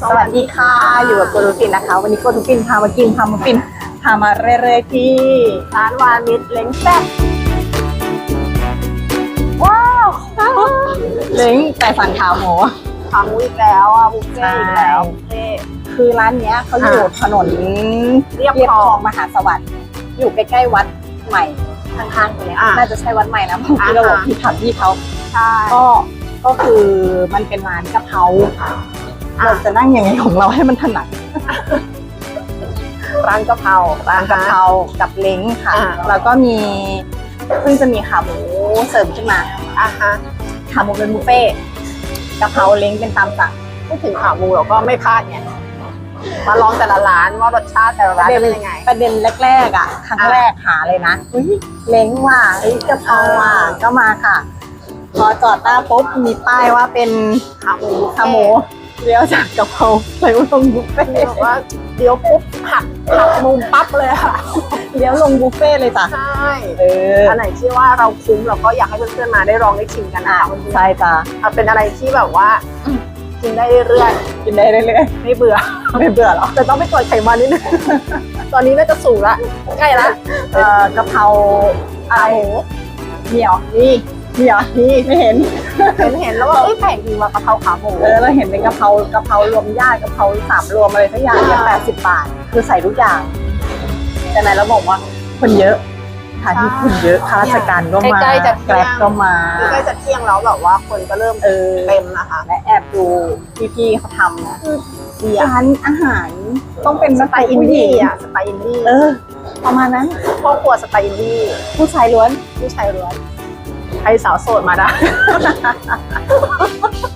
สวัสดีค่ะ อยู่กับโกดูปินนะคะ วันนี้โกดูปินพามากินพามาปินพามาเรื่อยๆที่ร้านวามิดเล้งแซ่บว้าวเล้งแต่สันขาวหมูขาหมูอีกแล้วอะบุฟเฟ่ต์อีกแล้วบุฟเฟ่ต์คือร้านเนี้ยเขาอยู่อ่าถนนเรียบเรียบคลคองลองมหาสวัสดิ์อยู่ใกล้ๆวัดใหม่ข้างๆตรงเนี้ยอ่าน่าจะใช่วัดใหม่นะเพราะอ่าที่เราบอกที่ถามที่เขาใช่ก็ก็คือมันเป็นร้านกะเพราอะ เราจะนั่งยังไงของเราให้มันถนัดร้านกะเพราร้านกะเพรากับเล้งค่ะอ่าแล้วก็มีเพิ่งจะมีขาหมูเสริมขึ้นมาอะฮะขาหมูเป็นบุฟเฟ่ต์กะเพราเล้งเป็นตามสั่งพูดถึงขาหมูเราก็ไม่พลาดไงมาลองแต่ละร้านว่ารสชาติแต่ละร้านเป็นยังไง ประเด็นแรกๆอะครั้งอ่าแรกหาเลยนะอุ้ยเล้งว่ะเอ้ยกะเพราว่ะก็มาค่ะ พอจอดหน้าปุ๊บมีป้ายว่าเป็นขาหมูขาหมู เลี้ยวจากกะเพราไปลงบุฟเฟ่ต์บอกว่าเดี๋ยวปุ๊บหักหักมุมปั๊บเลยค่ะ เลี้ยวลงบุฟเฟ่ต์เลยจ้ะใช่เอออันไหนที่ว่าเราคุ้มเราก็อยากให้เพื่อนๆมาได้ลองได้ชิมกันนะอะคะเพื่อนๆใช่จ้ะเอาเป็นอะไรที่แบบว่าอืมกินได้เรื่อยกินได้เรื่อยๆไม่เบื่อๆไม่เบื่อหรอแต่ต้องไปตรวจไขมันนิดนึงตอนนี้น่าจะสูงละใกล้ละเอ่อกะเพราอะไรขาหมูเหนียวนี่เห นียวนี่ไม่เห็น เห็นเห็นแล้วว่าเอ้ยแปลกดีว่ะกะเพราขาหมูเออเราเห็นเป็นกะเพรากะเพรารวมญาติกะเพราสามรวมอะไรสักอย่างเนี่ยแปดสิบบาท คือใส่ทุกอย่าง แต่ไหนเราบอกว่าคนเยอะสถานที่คนเยอะข้าราชการก็มาใกล้ๆจะแกร็บก็มา ใกล้จะเที่ยงแล้วแบบว่าคนก็เริ่มเออ เต็มนะคะและแอบดูพี่ๆเขาทำนะดีอะร้านอาหารต้องเป็นสไตล์อินดี้อะสไตล์อินดี้เออ ประมาณนั้นครอบครัวสไตล์อินดี้ผู้ชายล้วนผู้ชายล้วนใค รสาวโสดมาได้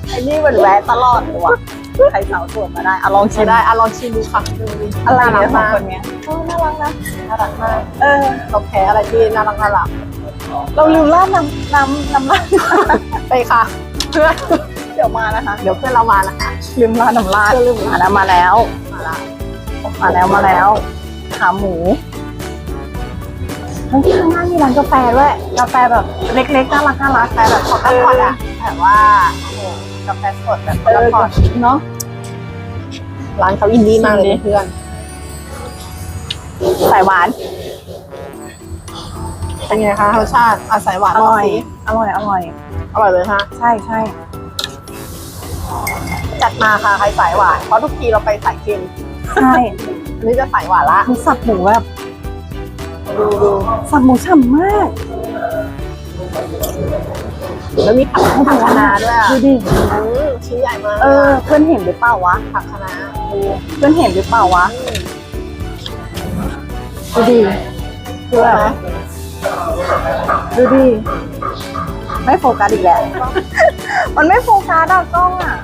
ไอ้นี่เหมือนแวะตลอดเลยว่ะใครสาวสวยมาได้อะลองชิชิมมได้อะลองชิมดูค่ะดูดิอะไรน่ารัเนี่ยสองกมากคนเนี้ยเออน่ารักนะน่ารักมากเออเราแพ้อะไรที่น่ารักน่ารักเราลืมราดน้ำน้ำน้ำราดไปค่ะ เพื่อนเดี๋ยวมานะคะ เดี๋ยวเพื่อนเรามานะคะลืมราดน้ำราดเพื่อนลืมมาแล้วมาแล้วมาละมาแล้วมาแล้วขาหมู เฮ้ยข้างหน้ามีร้านกาแฟด้วยกาแฟแบบเล็กๆน่ารักน่ารักแต่แบบขอตั้งก่อนอะแบบว่าโอ้โหกาแฟสดแบบเอตั้องก่อนเนาะร้านเขาอินดี้มากเลยอินดี้เพื่อนใส่หวานเป็นไงคะรสชาติอาศัยหวานอลองร่อยสิอร่อยอร่อย อร่อยเลยฮะใช่ใช่จัดมาค่ะใครสายหวานเพราะทุกทีเราไปสายเค็มใช่ อันนี้จะสายหวานละ คือสับหมูแบบ ดูดูสับหมูฉ่ำมาก แล้วมีผักผักคะน้าด้วยอะดูดิอืมชิ้นใหญ่มากเออ เพื่อนเห็นหรือเปล่าวะ ผักคะน้าดูเพื่อนเห็นหรือเปล่าวะ ดูดิดูแบบดูดิ ไม่โฟกัสอีกแล้ว มันไม่โฟกัสอะกล้องอะ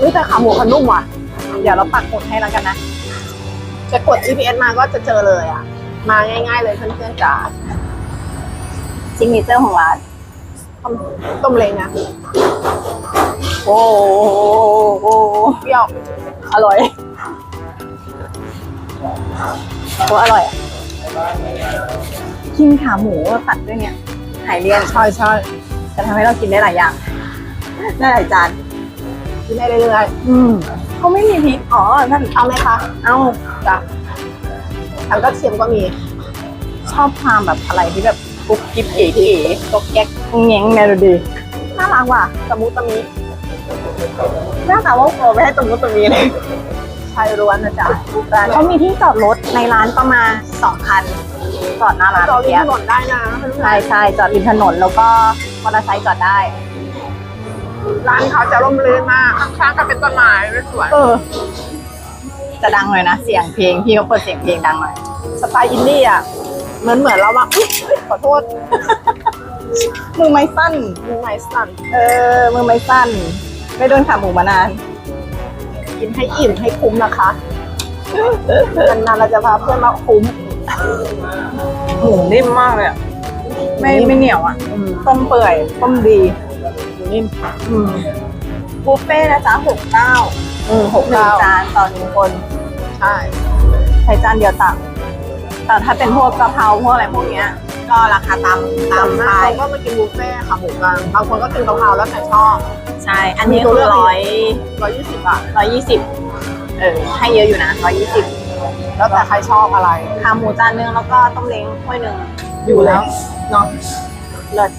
นี่แต่ขาหมูเขานุ่มว่ะ เดี๋ยวเราปักหมุดให้แล้วกันนะ จะกด GPS มาก็จะเจอเลยอะ มาง่าย ๆ เลยเพื่อนๆจ๋าซิงเกิลเจอร์ของร้านต้มต้มเล้งนะโอ้โหเปรี้ยวอร่อยโอ้อร่อยอะกินขาหมูตัดด้วยเนี่ยหายเลี่ยนใช่ใช่จะทำให้เรากินได้หลายอย่าง ได้หลายจาน กินได้เรื่อยอืมเขาไม่มีพริกอ๋อนั่นๆเอาไหมคะเอ้าจ้ะทางก็เทียมก็มี ชอบความแบบอะไรที่แบบกุ๊กกิ๊บเก๋ๆก๊กแก๊กแง้งไงดูดิน่ารักว่ะตะมุตะมิหน้าตาว่าโปรไม่ให้ตรงนู้นตรงนี้เลยชายล้วนนะจ๊ะร้านเขามีที่จอดรถในร้านประมาณสองคันจอดหน้าร้านจอดริมเนี้ถยนนได้นะเพื่อนๆใช่ใช่จอดริมถนนแล้วก็มอเตอร์ไซค์จอดได้ ร้านเขาจะร่มรื่นมาก ข้างๆก็เป็นต้นไม้สวยเออ จะดังเลยนะ เสียงเพลง พี่เขาเปิดเสียงเพลงดังหน่อยสไตล์อินดี้อะเหมือนเหมือนเรามาอุ๊ยขอโทษ มือไม้สั้น มือไม้สั่นเออ มือไม้สั้น ไม่โดนขาหมูมานาน กินให้อิ่มให้คุ้มนะคะนานๆเราจะพาเพื่อนมาคุ้ม หมูนิ่มมากเลยอะไม่ไม่เหนียวอะอืมต้มเปื่อย ต้มดีหมู นิ่มอืมบุฟเฟ่ต์นะจ๊ะหกเก้าอืมหกหนึ่งเก้าจานต่อหนึ่งคน ใช่ใช้จานเดียวตัก แต่ถ้าเป็นพวกกะเพราพวกอะไรพวกเนี้ย ก็ราคาตามตามตามไปไปก็มากินบุฟเฟ่ต์ขาหมูกันบางคนก็กินกะเพราแล้วแต่ชอบ ใช่ อันนี้มีตัวคืเลืออกร้อยร้อยยี่สิบบาท ร้อยยี่สิบเออ ให้เยอะอยู่นะร้อยยี่สิบแล้วแต่ใครชอบอะไร ขาหมูจานนึงแล้วก็ต้มเล้งถ้วยหนึ่งอยู่แล้วเนาะ เลิศ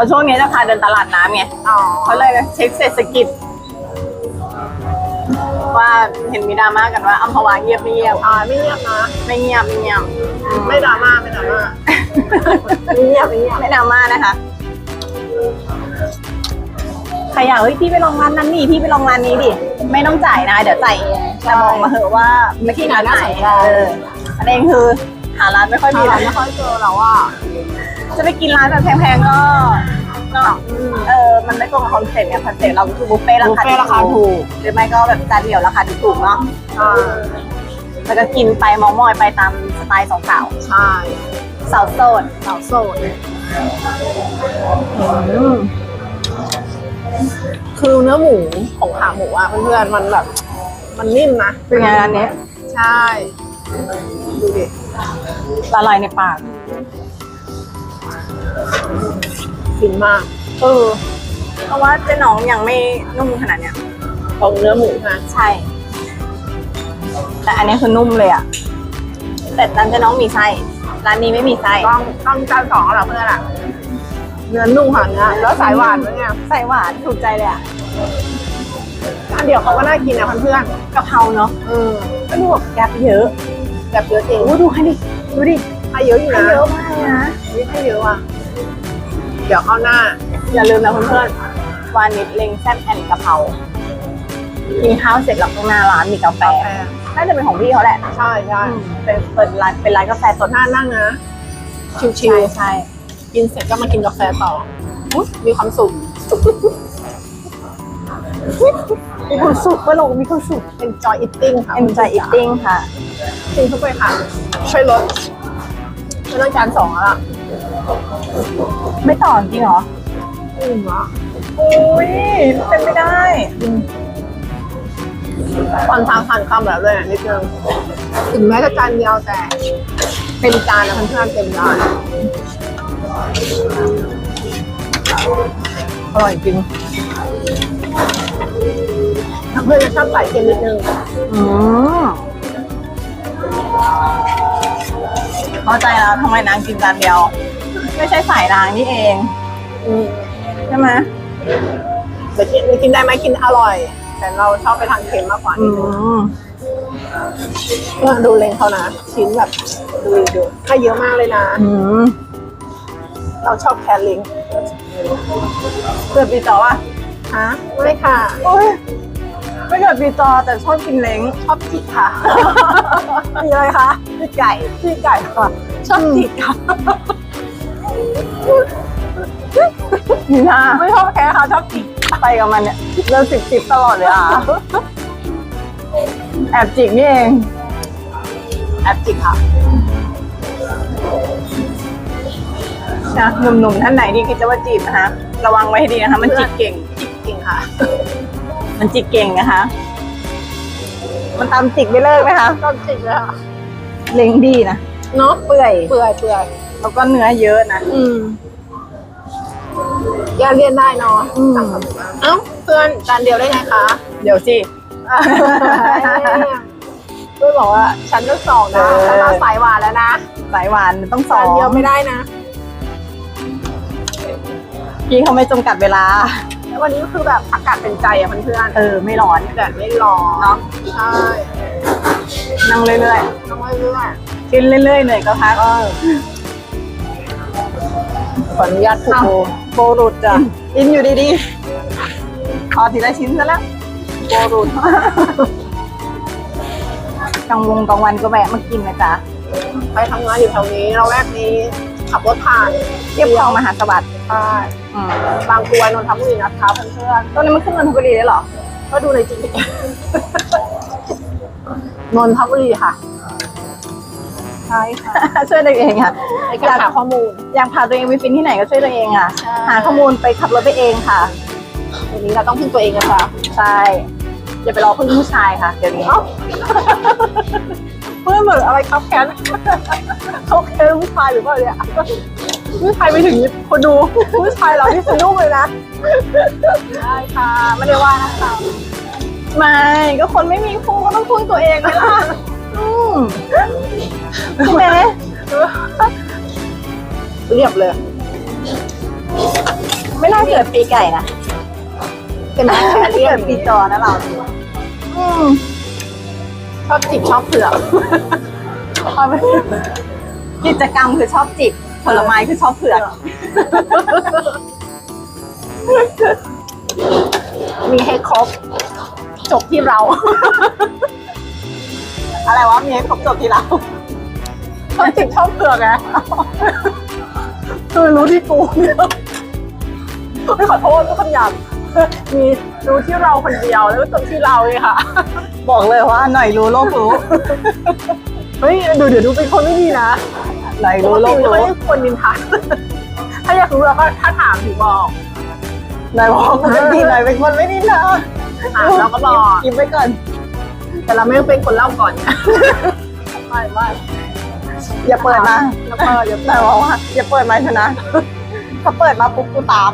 เพอช่วงนี้จะพาเดินตลาดน้ำไงอ๋อเขาเลยเช็คเศรษฐกิจ ว่าเห็นมีดราม่ากันว่าอัมพวาเงียบไม่เงียบอ่าไม่เงียบนะ ไม่เงียบไม่เงียบไม่ดราม่าไม่ดราม่าไม่เงียบไม่เงียบไม่ดราม่านะคะใครอยากเฮ้ยพี่ไปลองร้านนั้นนี่พี่ไปลองร้านนี้ดิไม่ต้องจ่ายนะ เดี๋ยวจ่ายเองแต่บอกมาเถอะว่าไม่ที่ร้านไหนเอออันเองคือหาร้านไม่ค่อยมีมีอะไรร้านไม่ค่อยเจอแล้วอะ จะไปกินร้านแบบแพงๆก็เนาะเออมันไม่ตรงกับคอนเซ็ปต์ไงคอนเซ็ปต์เราคือบุฟเฟ่ต์ราบุฟคาเฟ่ต์ราคาถูกหรือไม่ก็แบบจานเดียวราคาถูกๆเนาะอ่าแล้วก็กินไปเมอมอยไปตามสไตล์สองสาวใช่สาวโสดสาวโสดคือเนื้อหมูของขาหมูอะเพื่อนๆมันแบบ มันนิ่มนะเป็นไงร้านนี้ ใช่ ดูดิละลายในปาก ฟินมาก เออ เพราะว่าเจ๊น้องยังไม่นุ่มขนาดเนี้ยตรงเนื้อหมูนะใช่ แต่อันนี้คือนุ่มเลยอะแต่ร้านเจ๊น้องมีไส้ร้านนี้ไม่มีไส้ต้องต้องจานสองแล้วเพื่อนอะเนื้อนุ่มค่ะเนื้อแล้วสายหวานด้วยเนี่ยใส่หวานถูกใจเลยอะอันเดียวเขาก็น่ากินนะเพื่อนกะเพราเนาะๆเออก็ดูแบบแกลบเยอะแบบเยอะจริงโอ้ดูให้ดิดูดิให้เยอะอยู่ให้นะเยอะมากเลยนะ นี่ให้เยอะอะ เดี๋ยวเข้าหน้า อย่าลืมนะเพื่อนๆวานิชเล็งแซ่บแอนด์กะเพรากินข้าวเสร็จแล้วข้างหน้าร้านมีกาแฟน่าจะเป็นของพี่เขาแหละ ใช่ใช่เป็นเปิดร้านเป็นร้านกาแฟสดหน้านั่งนะ ชิวใช่ใช่ๆกินเสร็จก็มากินกาแฟต่ออุ๊ยมีความสุขมีความสุขก็ลงมีความสุข enjoy eating ค่ะ enjoy eating ค่ะกินเข้าไปค่ะ ช่วยลดไม่ต้องจานสองแล้วล่ะ ไม่ต่อจริงเหรออืมวะอุ้ยเป็นไม่ได้ก่อนทานทานคำแบบเลยอะนิดนึงถึงแม้จะจานเดียวแต่เต็มจานนะเพื่อนๆเต็มจานอร่อยจริงถ้าเพื่อนจะชอบใส่เค็มนิดนึงอืมเข้าใจแล้วทำไมนางกินจานเดียว ไม่ใช่สายนางนี่เองอืมใช่ไหมเดี๋ยวกินกินได้ไหมกินอร่อย แต่เราชอบไปทานเค็มมากกว่าอืนิดนึงมเออดูเลงเขานะชิ้นแบบดูดูให้เยอะมากเลยนะ อืมเราชอบแครลิงเกิดปีจอป่ะฮะไม่ค่ะ โอ้ยไม่เกิดปีจอแต่ชอบกินเล้ง ชอบจิกค่ะ มีอะไรคะปีไก่พี่ไก่ค่ะชอบจิกค่ะ นี่นะไม่ชอบแค่ค่ะชอบจิกไปกับมันเนี่ยเริ่มสิบสิบตลอดเลยอะ แอบจิกนี่เอง แอปจิกค่ะนะหนุ่มๆท่านไหนที่คิดจะว่าจีบนะคะ ระวังไว้ให้ดีนะคะ มันจิกเก่ง จิกจริงค่ะ มันจิกเก่งนะคะ มันตามจิกไม่เลิกนะคะชอบจิกเลยค่ะเล้งดีนะ เนาะเปื่อย เปื่อยเปื่อย แล้วก็เนื้อเยอะนะอืมแยกเลี่ยนได้เนาะอืมสั่งมาเอ้าเพื่อนจานเดียวได้ไงคะเดี๋ยวสิ เพื่อนบอกว่าฉันต้องสองนะเออ ฉันมาสายหวานแล้วนะสายหวานมันต้องสอจานงเดียวไม่ได้นะพี่เขาไม่จำกัดเวลา แล้ววันนี้ก็คือแบบอากาศเป็นใจอะเพื่อนเออ ไม่ร้อนๆแดดไม่ร้อนเนาะใช่นั่งเรื่อยต้องเรื่อยๆกินเรื่อยๆเหนื่อยก็พักๆ ขออนุญาตพูดอ้าวโบรุดจ้ะกินอยู่ดีๆขอทีละชิ้นซะแล้วโบรุดกลางวงกลางวันก็แวะมากินนะจ๊ะไปทำงานอยู่แถวนี้เราแวกนี้ขับรถผ่านเรียบคลองมหาสวัสดิ์ใช่อืมบางกรวยนนทบุรีนะคะเพื่อนตรงนี้มันขึ้นนนทบุรีได้เหรอๆก็ดูในจริงนนทบุรีค่ะ ใช่ค่ะ ช่วยตัวเองค่ะในการหาข้อมูล อยากพาตัวเองไปฟินที่ไหนก็ช่วยตัวเองค่ะ ใช่ หาข้อมูลไปขับรถไปเองค่ะ วันนี้เราต้องพึ่งตัวเองนะคะใช่อย่าไปรอพึ่งผู้ชายค่ะ เดี๋ยวนี้เอ้าเพื่อนเหมือนอะไรครับแค้นเขาแค้นผู้ชายหรือเปล่าเนี่ยผู้ชายไม่ถึงคนดูผู้ชายเราที่สนุกเลยนะได้ค่ะไม่ได้ว่านะคะไม่ก็คนไม่มีคู่ก็ต้องพึ่งตัวเองไหมล่ะอืม ใช่ไหมเรียบเลย ไม่น่าเกิดปีไก่นะใช่ไหมแค้นเรียเกิบดปีจอนะเราอืมชอบจิบชอบเผือกเอาไปกิจกรรมคือชอบจิบผลไม้คือชอบเผือก มีให้ครบ จบที่เรา อะไรวะมีให้ครบจบที่เรา ชอบจิบชอบเผือกไงคือรู้ที่กูเนี่ยไม่ขอโทษทุกคำหยาบมีรู้ที่เราคนเดียวแล้วก็จบที่เราเลยค่ะ บอกเลยว่าหน่อยรู้โลกรู้เฮ้ยดูเดี๋ยวดูเป็นคนไม่ดีนะหน่อยปรู้กโลติกไม่รู้ได้คนนินทาถ้าอยากรู้แล้วก็ถ้าถามถึงบอกหน่อยบอกคนไม่ดีหน่อยเป็นคนไม่ดีนะถามแล้วก็บอกยิ้มไปก่อน แต่เราไม่เป็นคนเล่าก่อนไม่ไม่ อย่าเปิดนะแล้วก็อย่าหน่อยบอกว่าอย่าเปิดมาเถอะนะถ้าเปิดมาปุ๊บกูตาม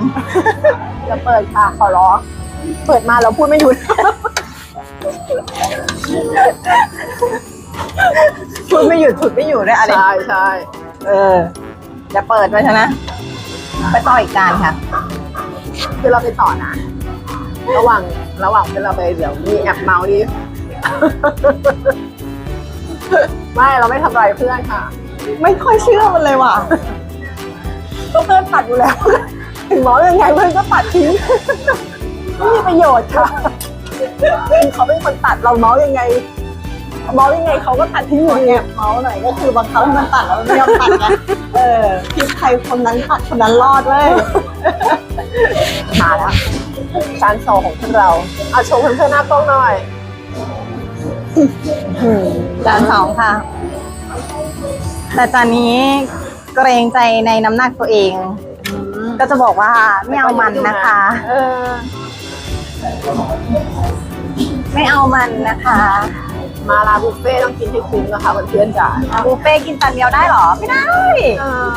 อย่าเปิดค่ะขอร้องเปิดมาเราพูดไม่หยุดพูดไม่หยุดฉุดไม่อยู่ด้วยอะไรใช่ใช่เอออย่าเปิดมาเถอะนะไปต่ออีกการค่ะ คือเราไปต่อนะ ระหว่างระหว่างที่เราไปเดี๋ยวมีแอบเมาส์ดิ ไม่เราไม่ทำลายเพื่อนค่ะ ไม่ค่อยเชื่อมันเลยว่ะก็เพื่อนตัดอยู่แล้ว ถึงเมาส์ยังไงเพื่อนก็ตัดทิ้งไม่มีประโยชน์ค่ะเขาเป็นคนตัดเราเมาส์ยังไงเมาส์ยังไงเขาก็ตัดทิ้งอยู่ดีแอบเมาส์หน่อยก็คือบางครั้งมันตัดแล้วมันไม่ยอมตัดไงเออคลิปใครคนนั้นตัดคนนั้นรอดเว้ยมาแล้วจานสองของพวกเราเอาโชว์เพื่อนๆหน้ากล้องหน่อย จานสองค่ะ แต่จานนี้เกรงใจในน้ำหนักตัวเอง ก็จะบอกว่าไม่เอามันนะคะเออไม่เอามันนะคะ มาลาบุฟเฟ่ต์ต้องกินให้คุ้มนะคะเพื่อนๆจ๋าบุฟเฟ่ต์กินจานเดียวได้เหรอ ไม่ได้ เออ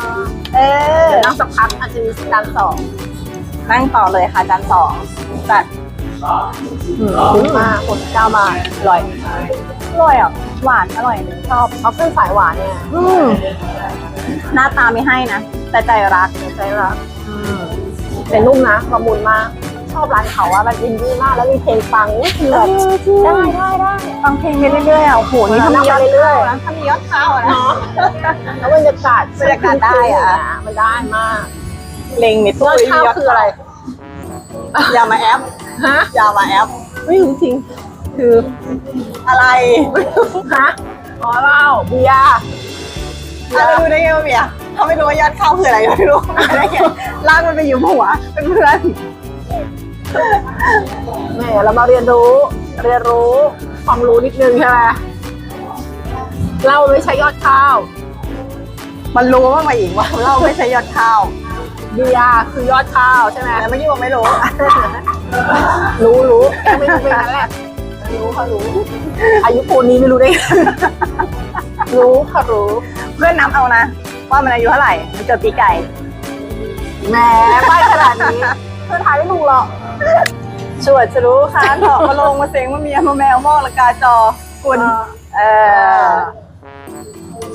เออเดี๋ยวนั่งสักพักอาจจะมีจานสองนั่งต่อเลยค่ะจานสองจัด คุ้มมากคนเก้าบาทอร่อยอร่อยอะหวานอร่อยชอบเขาเป็นสายหวานเนี่ยอืมหน้าตาไม่ให้นะ แต่ใจรักใช่ปะแต่นุ่มนะละมุนมาก ชอบร้านเขาอะมันอินดี้มากแล้วมีเพลงฟังอุ๊ยคือแบบได้ได้ได้ฟังเพลงไปเรื่อยๆอะโอ้โหนี่เออถ้ามียอดนั่งไปเรื่อยๆข้าวนะถ้ามียอดข้าวอะนะแล้วบรรยากาศบรรยากาศได้อะมันได้มากเล็งมิดยอดข้าวคืออะไรอย่ามาแอป ฮะ อย่ามาแอปไม่รู้จริง คืออะไรฮะอ๋อเหล้าเบียร์อะไรรู้ได้ไงว่าเมียเขาไม่รู้ว่ายอดข้าวคืออะไรไม่รู้ไม่ได้ไงลากมันไปอยู่หัวเป็นเพื่อนแหมเรามาเรียนรู้ เรียนรู้ความรู้นิดนึงใช่ไหมเหล้าไม่ใช่ยอดข้าว มันรู้ว่ามาอีกว่าเราไม่ใช่ยอดข้าว เบียร์คือยอดข้าวใช่ไหมแต่เมื่อกี้บอกไม่รู้ รู้รู้แค่ไม่รู้เป็นนั้นแหละ รู้ค่ะรู้ อายุปูนนี้ไม่รู้ได้ไงรู้ค่ะรู้ เพื่อนนับเอานะ ว่ามันอายุเท่าไหร่มันเกิดปีไก่แหมไม่ขนาดนี้เพื่อนทายไม่ถูกหรอกชวดจะรู้ค่ะเถาะมาลงมาเซ็งมาเมียมาแมวมอกละกาจอคุณเออ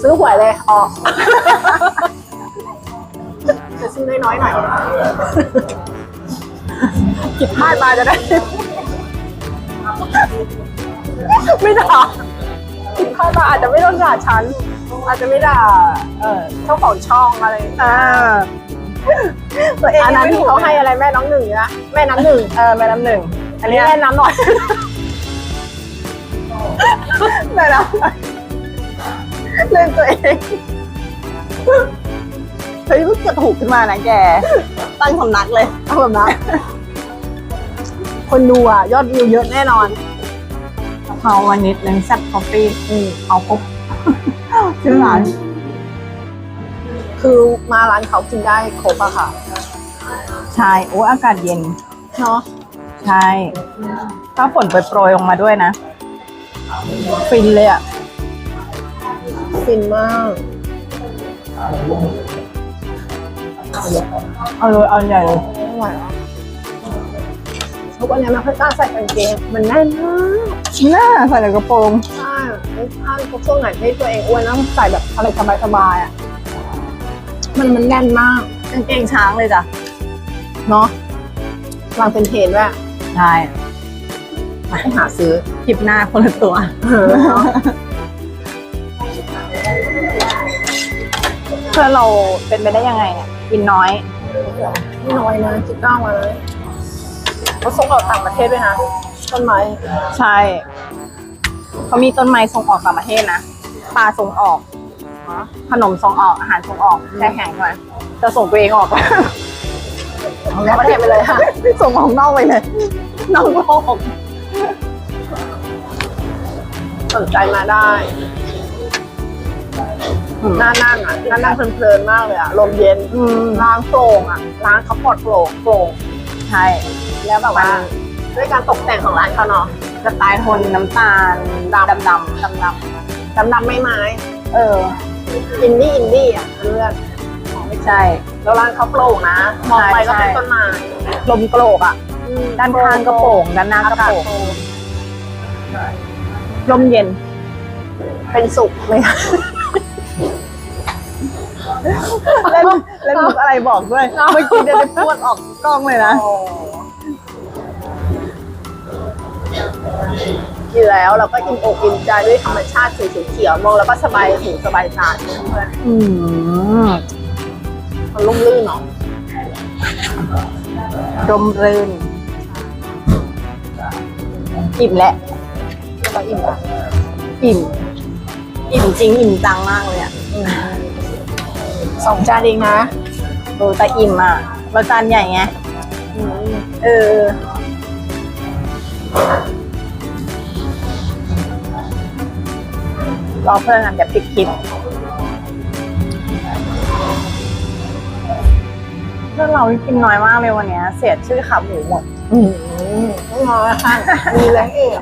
ซื้อหวยเลยออก จะซื้อน้อยๆหน่อยผิดพลาดมาจะได้ ไม่ด่าผิดพลาดมาอาจจะไม่ต้องด่าฉัน อาจจะไม่ด่า เออเจ้าของช่องอะไรอ่าตัวเองอันนั้นยังไม่ที่ถูกเขาให้อะไรแม่น้องหนึ่งนะแม่น้ำหนึ่งเออแม่น้ำหนึ่งอัอันนนี้นี้แม่น้ำหน่อยแม่น้ำเล่นตัวเอง เฮ้ยมันเกิดถูกขึ้นมานะแก ตั้งสำนักเลย เอาแบบนั้นคนดูอะ ยอดวิวเยอะแน่นอนกะเพราวันนิดนึงแซ่บคอฟฟี่อืมเอาปุ๊บชื่อร้านคือมาร้านเขากินได้ครบอะค่ะ ใช่โอ้อากาศเย็น เนาะใช่ถ้าฝนโปรยๆลงมาด้วยนะ ฟินเลยอะฟินมาก เอาเลยเอาใหญ่เลยไม่ไหวแล้วทุกวันนี้ไม่ค่อยกล้าใส่กางเกงมันแน่นมากน่าใส่ในกระโปรงใช่ไม่ถ้าช่วงไหนที่ตัวเองอ้วนต้องใส่แบบอะไรสบายๆอะมันมันแน่นมากกางเกงช้างเลยจ้ะเนาะวางเป็นเทรนด์ด้วยใช่มาให้หาซื้อคลิปหน้าคนละตัวเออเนาะเพื่อนเราเป็นไปได้ยังไงเนี่ย กินน้อยไม่น้อยนะคิดเก้ามาเลยเขาส่งออกต่างประเทศด้วยนะต้นไม้ใช่เขามีต้นไม้ส่งออกต่างประเทศนะปลาส่งออก ขนมส่งออกอาหารส่งออกแช่แข็งหน่อยจะส่งตัวเองออกเอาแล้วประเทศไปเลยค่ะส่งออกนอกไปเลยนอกโลกสนใจมาได้ หน้านั่งอะหน้านั่งเพลินๆมากเลยอะลมเย็นอืมล้างโปร่งอะล้างเขาปลอดโปร่งโปร่งใช่แล้วแบบว่าด้วยการตกแต่งของร้านเขาเนาะสไตล์โทนน้ำตาลดำดำดำดำดดำดำไม้ไม้ำเอออินดี้อินดี้อะเพื่อนไม่ใช่ แล้วร้านเขาโปร่งนะมองไปก็เป็นต้นไม้ลมโกรกอะด้านข้างก็โปร่งด้านหน้าก็อากาศโปร่งโปร่งลมเย็น เป็นสุขเลยค่ะ เล่นเล่นมุกอะไรบอกด้วยเมื่อกี้เดินไปพูดออกกล้องเลยนะกินแล้วเราก็อิ่มอกอิ่มใจด้วยธรรมชาติสีเขียวๆมองแล้วก็สบายหูสบายตาเพื่อนอืมๆมันลุ่มลื่นเนาะรมรื่นอิ่มแหละแล้วก็อิ่มอะอิ่ม อิ่มจริงอิ่มจังมากเลยอะ สองจานเองนะโอ้แต่อิ่มอะแล้วจานใหญ่ไงเออรอเพื่อนกันเดี๋ยวปิดคลิปเพื่อนเราที่กินน้อยมากเลยวันนี้ เสียชื่อขาหมูหมดอืมต้องรอค่ะมีแรงเอง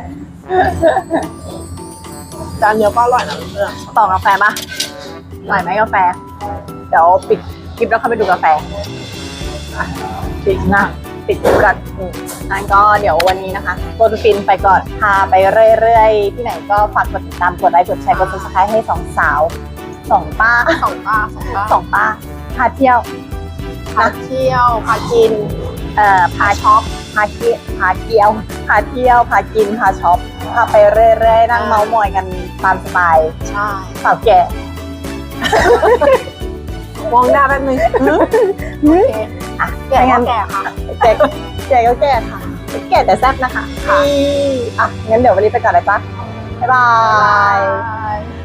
จานเดียวก็อร่อยนะเพื่อนต่อกาแฟปะอร่อยไหมกาแฟ เดี๋ยวปิดคลิปแล้วเข้าไปดูกาแฟอะปิดนะปิดคลิปกันอืมงั้นก็เดี๋ยววันนี้นะคะต้นฟินไปก่อน พาไปเรื่อยๆ ที่ไหนก็ฝากกดติดตาม กดไลค์ กดแชร์ กดซับสไครต์ให้สองสาว สองป้า สองป้า สองป้าสองป้า พาเที่ยว พาเที่ยว พากิน เอ่อ พาช็อป พาเที่ยวพาเที่ยว พาเที่ยว พากิน พาช็อป พาไปเรื่อยๆ นั่งเมาส์มอยกันตามสบาย ใช่สาวแก่ มองหน้าแป๊บนึงโอเคอะแก่งั้ก็นแก่ค่ะแก่แก่ก็แก่ค่ะ แก่แต่แซ่บนะคะค่ะอะงั้นเดี๋ยววันนี้ไปก่อนนะจ๊ะบ๊ายบายบ